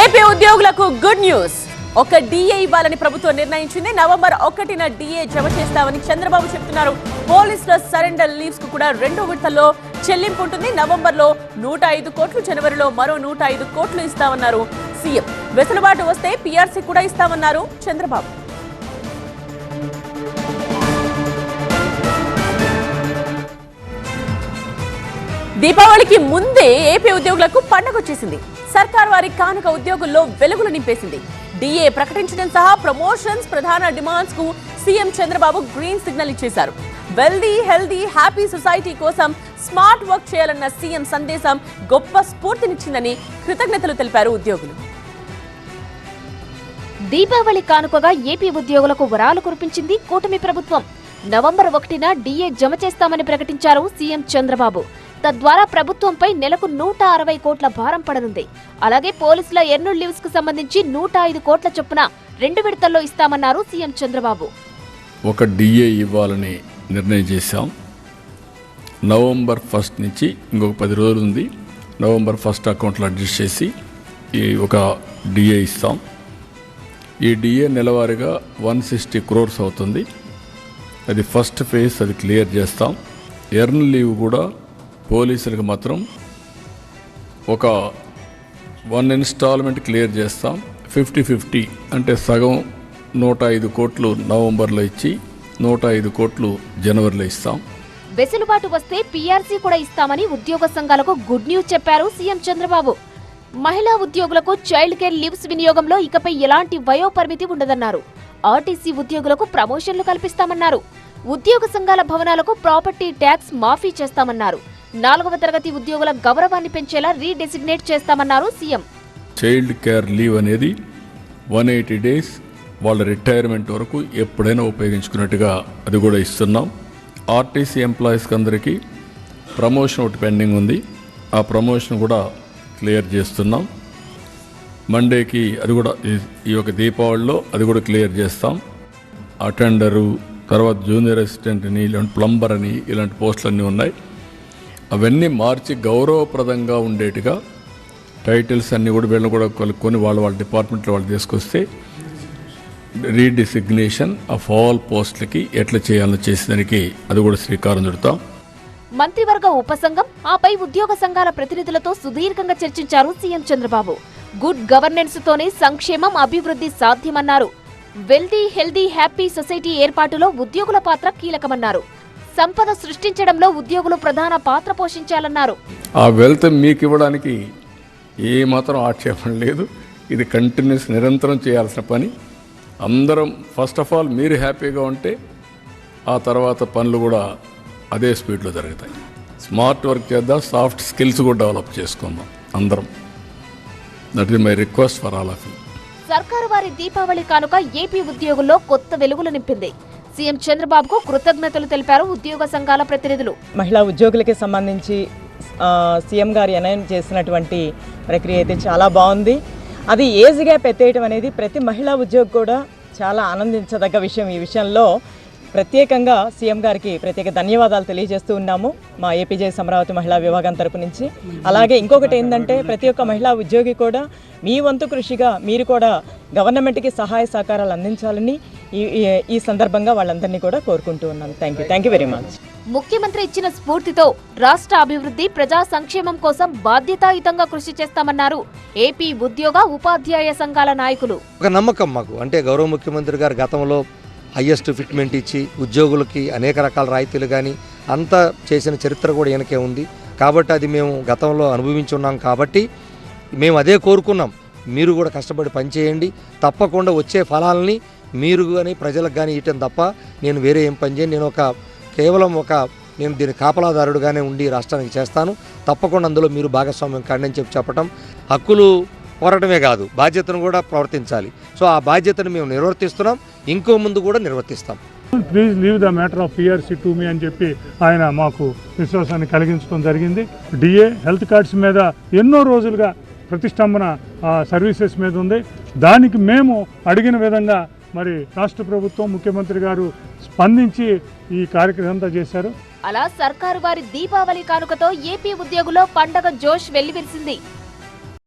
AP ఉద్యోగులకు good news. ఒక DA ఇవ్వాలని ప్రభుత్వం నిర్ణయించింది. నవంబర్ ఒకటిన డిఏ జమ చేస్తామని చంద్రబాబు చెప్తున్నారు. పోలీసుల సరెండర్ లీవ్స్కు కూడా రెండో విడతల్లో చెల్లింపు ఉంటుంది. నవంబర్లో నూట ఐదు కోట్లు జనవరిలో మరో నూట ఐదు కోట్లు ఇస్తామన్నారు సీఎం. వెసులుబాటు వస్తే పీఆర్సీ కూడా ఇస్తామన్నారు చంద్రబాబు. దీపావళికి ముందే ఏపీ ఉద్యోగులకు పండగ వచ్చేసింది. సర్కార్ వారి కానుక ఉద్యోగుల్లో వెలుగులు నింపేసింది. డిఏ ప్రకటించడం సహా ప్రమోషన్స్ ప్రధాన డిమాండ్స్కు సీఎం చంద్రబాబు గ్రీన్ సిగ్నల్ ఇచ్చేశారు. వెల్దీ హెల్దీ హ్యాపీ సొసైటీ కోసం స్మార్ట్ వర్క్ చేయాలన్న సీఎం సందేశం గొప్ప స్ఫూర్తినిచ్చిందని కృతజ్ఞతలు తెలిపారు ఉద్యోగులు. దీపావళి కానుకగా ఏపీ ఉద్యోగులకు వరాలు కురిపించింది కూటమి ప్రభుత్వం. నవంబర్ ఒకటిన డీఏ జమ చేస్తామని ప్రకటించారు సీఎం చంద్రబాబు. తద్వారా ప్రభుత్వంపై నెలకు నూట అరవై కోట్ల భారం పడనుంది. అలాగే పోలీసుల ఎర్నూల్ లీవ్స్కు సంబంధించి నూట ఐదు కోట్ల చొప్పున రెండు విడతల్లో ఇస్తామన్నారు సీఎం చంద్రబాబు. ఒక డిఏ ఇవ్వాలని నిర్ణయం చేశాం. నవంబర్ ఫస్ట్ నుంచి ఇంకొక పది రోజులు ఉంది. నవంబర్ ఫస్ట్ అకౌంట్లో అడ్జస్ట్ చేసి ఈ ఒక డిఏ ఇస్తాం. ఈ డిఏ నెలవారీగా వన్ సిక్స్టీ క్రోర్స్ అవుతుంది. అది ఫస్ట్ ఫేజ్ అది క్లియర్ చేస్తాం. ఎర్న్ లీవ్ కూడా పోలీసులకు మాత్రం ఒక వన్ ఇన్స్టాల్మెంట్ క్లియర్ చేస్తాం. ఫిఫ్టీ ఫిఫ్టీ అంటే సగం నూట ఐదు కోట్లు నవంబర్లో ఇచ్చి నూట ఐదు కోట్లు జనవరిలో ఇస్తాం. వెసులుబాటు వస్తే పీఆర్సీ కూడా ఇస్తామని ఉద్యోగ సంఘాలకు గుడ్ న్యూస్ చెప్పారు సీఎం చంద్రబాబు. మహిళా ఉద్యోగులకు చైల్డ్ కేర్ లీవ్స్ వినియోగంలో ఇకపై ఎలాంటి వయోపరిమితి ఉండదన్నారు. ఆర్టీసీ ఉద్యోగులకు ప్రమోషన్లు కల్పిస్తామన్నారు. ఉద్యోగ సంఘాల భవనాలకు ప్రాపర్టీ ట్యాక్స్ మాఫీ చేస్తామన్నారు. నాలుగవ తరగతి ఉద్యోగుల గౌరవాన్ని పెంచేలా రీడెసిగ్నేట్ చేస్తామన్నారు సీఎం. చైల్డ్ కేర్ లీవ్ అనేది వన్ ఎయిటీ డేస్ వాళ్ళ రిటైర్మెంట్ వరకు ఎప్పుడైనా ఉపయోగించుకున్నట్టుగా అది కూడా ఇస్తున్నాం. ఆర్టీసీ ఎంప్లాయీస్కి అందరికీ ప్రమోషన్ ఒకటి పెండింగ్ ఉంది. ఆ ప్రమోషన్ కూడా క్లియర్ చేస్తున్నాం. మండేకి అది కూడా ఈ- యొక్క దీపావళిలో అది కూడా క్లియర్ చేస్తాం. అటెండరు తర్వాత జూనియర్ అసిస్టెంట్ అని ఇలాంటి ప్లంబర్ అని ఇలాంటి పోస్టులు అన్నీ ఉన్నాయి. అవన్నీ మార్చి గౌరవప్రదంగా ఉండేట్టుగా టైటిల్స్ అన్నీ కూడా వీళ్ళని కూడా కలుపుకొని వాళ్ళ వాళ్ళ డిపార్ట్మెంట్లో వాళ్ళు తీసుకొస్తే రీడిసిగ్నేషన్ ఆఫ్ ఆల్ పోస్టులకి ఎట్లా చేయాలో చేసేదానికి అది కూడా శ్రీకారం చుడతాం. మంత్రివర్గ ఉపసంఘం ఆపై ఉద్యోగ సంఘాల ప్రతినిధులతో సుదీర్ఘంగా చర్చించారు సీఎం చంద్రబాబు. గుడ్ గవర్నెన్స్ తోనే సంక్షేమం అభివృద్ధి సాధ్యమన్నారు. వెల్దీ హెల్దీ హ్యాపీ సొసైటీ ఏర్పాటులో ఉద్యోగుల పాత్ర కీలకమన్నారు. సంపద సృష్టించడంలో ఉద్యోగులు ప్రధాన పాత్ర పోషించాలన్నారు. ఆ వెల్త్ మీకు ఇవ్వడానికి ఏ మాత్రం ఆక్షేపణ లేదు. ఇది కంటిన్యూస్ నిరంతరం చేయాల్సిన పని. అందరం ఫస్ట్ ఆఫ్ ఆల్ మీరు హ్యాపీగా ఉంటే ఆ తర్వాత పనులు కూడా అదే స్పీడ్లో జరుగుతాయి. స్మార్ట్ వర్క్ చేద్దాం సాఫ్ట్ స్కిల్స్ కూడా డెవలప్ చేసుకుందాం అందరం. That is my request for all of you సర్కారు వారి దీపావళి కానుక ఏపీ ఉద్యోగుల్లో కొత్త వెలుగులు నింపింది. సీఎం చంద్రబాబుకు కృతజ్ఞతలు తెలిపారు ఉద్యోగ సంఘాల ప్రతినిధులు. మహిళా ఉద్యోగులకి సంబంధించి సీఎం గారు అనౌన్స్ చేసినటువంటి ప్రక్రియ అయితే చాలా బాగుంది. అది ఏజ్గా పెట్టేయటం అనేది ప్రతి మహిళా ఉద్యోగి కూడా చాలా ఆనందించదగ్గ విషయం ఈ విషయంలో. ప్రత్యేకంగా సీఎం గారికి ప్రత్యేక ధన్యవాదాలు తెలియజేస్తూ ఉన్నాము మా ఏపీజే అమరావతి మహిళా విభాగం తరపు నుంచి. అలాగే ఇంకొకటి ఏంటంటే ప్రతి ఒక్క మహిళా ఉద్యోగి కూడా మీ వంతు కృషిగా మీరు కూడా గవర్నమెంట్కి సహాయ సహకారాలు అందించాలని ఈ ఈ- సందర్భంగా వాళ్ళందరినీ కూడా కోరుకుంటూ ఉన్నాను. Thank you thank you very much ముఖ్యమంత్రి ఇచ్చిన స్ఫూర్తితో రాష్ట్ర అభివృద్ధి ప్రజా సంక్షేమం కోసం బాధ్యతాయుతంగా కృషి చేస్తామన్నారు ఏపీ ఉద్యోగ ఉపాధ్యాయ సంఘాల నాయకులు. ఒక నమ్మకం మాకు. అంటే గౌరవ ముఖ్యమంత్రి గారు గతంలో హయ్యెస్ట్ ఫిట్మెంట్ ఇచ్చి ఉద్యోగులకి అనేక రకాల రాయితీలు కానీ అంతా చేసిన చరిత్ర కూడా వెనకే ఉంది. కాబట్టి అది మేము గతంలో అనుభవించి ఉన్నాం కాబట్టి మేము అదే కోరుకున్నాం. మీరు కూడా కష్టపడి పనిచేయండి తప్పకుండా వచ్చే ఫలాలని మీరు కానీ ప్రజలకు కానీ ఇవ్వటం తప్ప నేను వేరే ఏం పని చేయను. నేను ఒక కేవలం ఒక నేను దీని కాపలాదారుడుగానే ఉండి రాష్ట్రానికి చేస్తాను. తప్పకుండా అందులో మీరు భాగస్వామ్యం కాండి అని చెప్పి చెప్పటం హక్కులు పోరాటమే కాదు. బాధ్యతను కూడా ప్రవర్తించాలి. సో ఆ బాధ్యతను మేము నిర్వర్తిస్తున్నాం. ఇంకో ముందు కూడా నిర్వర్తిస్తాం. Please leave the matter of PRC to me అని చెప్పి ఆయన మాకు విశ్వాసాన్ని కలిగించడం జరిగింది. డిఏ హెల్త్ కార్డ్స్ మీద ఎన్నో రోజులుగా ప్రతిష్టంభన సర్వీసెస్ మీద ఉంది. దానికి మేము అడిగిన విధంగా మరి రాష్ట్ర ప్రభుత్వం ముఖ్యమంత్రి గారు స్పందించి ఈ కార్యక్రమం అంతా చేశారు. అలా సర్కారు వారి దీపావళి కానుకతో ఏపీ ఉద్యోగులో పండగ జోష్ వెల్లివిరిసింది.